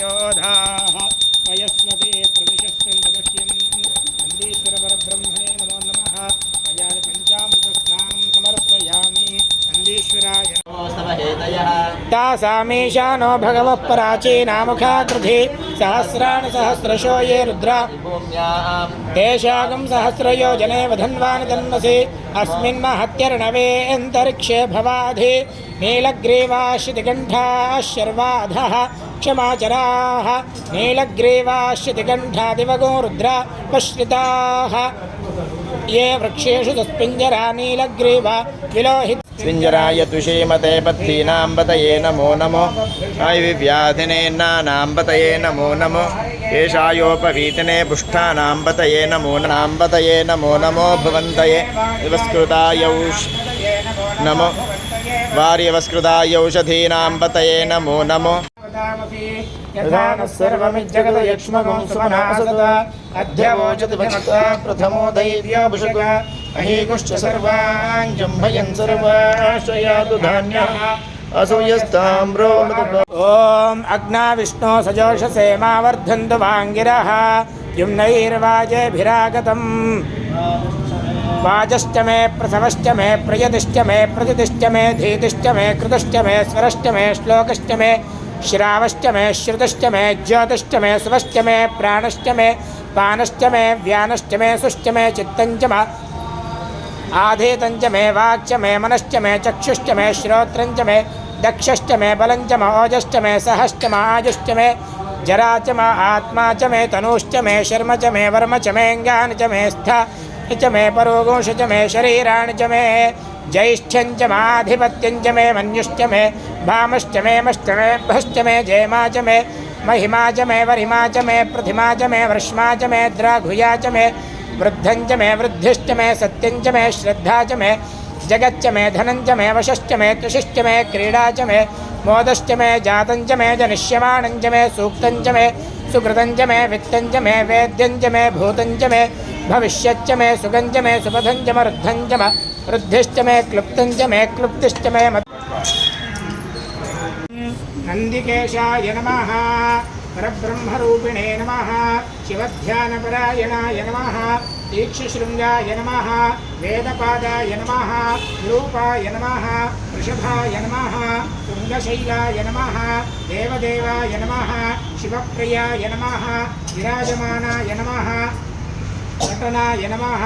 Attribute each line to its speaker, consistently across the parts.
Speaker 1: योधाः वयस्वते प्रदिशस्तन्तमह्यम् नन्दीश्वरपरब्रह्मणे नमो नमः। मया पञ्चामृतस्नानं समर्पयामि। नन्दीश्वराय। तासामीशानो भगवः प्राचीनामुखा कृधि सहस्राणि सहस्रशो ये रुद्रा। तेषागं सहस्रयोजने वधन्वानि तन्मसि अस्मिन् महत्यर्णवे अन्तरिक्षे भवाधि। शर्वाधः क्षमाचराः। नीलग्रीवाश्रितिकण्ठादिवगो रुद्रा पश्रिताः। ये वृक्षेषु तस्पिञ्जरा नीलग्रीवा विलोहित
Speaker 2: स्विञ्जराय तुषीमते पत्तीनां पतये नमो नमो। आयुर्व्याधिनेन्नानां पतये नमो नमो। येषायोपवीतिने पुष्ठानां पतये नमो नां पतये नमो नमो भुवन्तये। विवस्कृतायौष नमो। वार्यवस्कृतायौषधीनां पतये नमो नमो।
Speaker 1: यथा नः सुमनासत प्रथमो अहीकुश्च सर्वाश्रयातु धान्यः ॐ अग्ना विष्णो सजोषसे मा वर्धन्तु वाङ्गिरः, युम्नैर्वाजेभिरागतम्। वाजश्च मे प्रसवश्च मे प्रयतिश्च मे प्रतितिश्च मे धीतिश्च मे कृतश्च मे स्वरश्च मे श्लोकश्च मे श्रावश्च मे, श्रुतश्च मे, ज्योतिश्च मे, सुवश्च मे, प्राणश्च मे, पानश्च मे, व्यानश्च मे, सुश्च मे चित्तञ्च मा आधीतञ्च मे वाक्च मे, मनश्च मे, चक्षुश्च मे श्रोत्रञ्च मे, दक्षश्च मे बलञ्च म, ओजश्च मे, सहश्च म आयुश्च मे, जरा च म, आत्मा च मे, तनूश्च मे, शर्म च मे, वर्म च मेऽङ्गानि च मे, स्था च मे परोगोष च मे, शरीराणि च मे। ज्यैष्ठ्यञ्च माधिपत्यञ्च मे मन्युश्च मे भामश्च मे मश्च मे भश्च मे जयमा च मे महिमा च मे वरिमा च मे प्रतिमा च मे वर्ष्मा च मे द्राघुया च मे वृद्धञ्च मे वृद्धिश्च मे सत्यञ्च मे श्रद्धा च मे जगच्च मे धनञ्च मे वशश्च मे तुषिश्च मे क्रीडा च मे मोदश्च मे जातञ्च मे जनिष्यमाणञ्च मे सूक्तञ्च मे सुकृतञ्च मे वित्तञ्च मे वेद्यञ्च मे भूतञ्च मे भविष्यच्च मे सुगञ्च मे सुपथञ्च म रुद्धञ्च म रुद्धिश्च मे क्लुप्तञ्च मे क्लुप्तिश्च मे मत् नन्दिकेशाय नमः परब्रह्मरूपिणे नमः शिवध्यानपरायणाय नमः दीक्षशृङ्गाय नमः वेदपादाय नमः रूपाय नमः वृषभाय नमः तुङ्गशैलाय नमः देवदेवाय नमः शिवप्रियाय नमः विराजमानाय नमः नटनाय नमः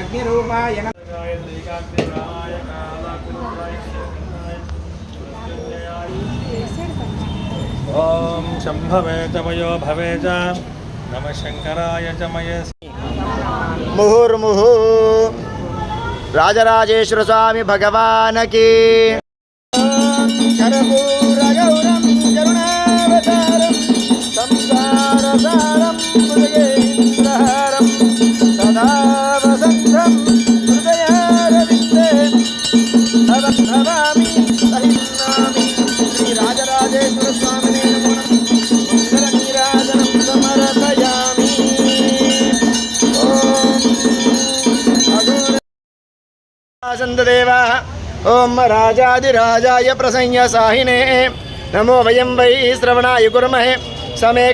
Speaker 1: अग्निरूपाय नमः
Speaker 3: ॐ शम्भवे च मयो भवे च नमः शङ्कराय च मयस्
Speaker 2: मुहुर्मुहु ॐ सन्तदेवाः ॐ राजादिराजाय प्रसंय साहिने नमो वयं वै श्रवणाय कुर्महे। समे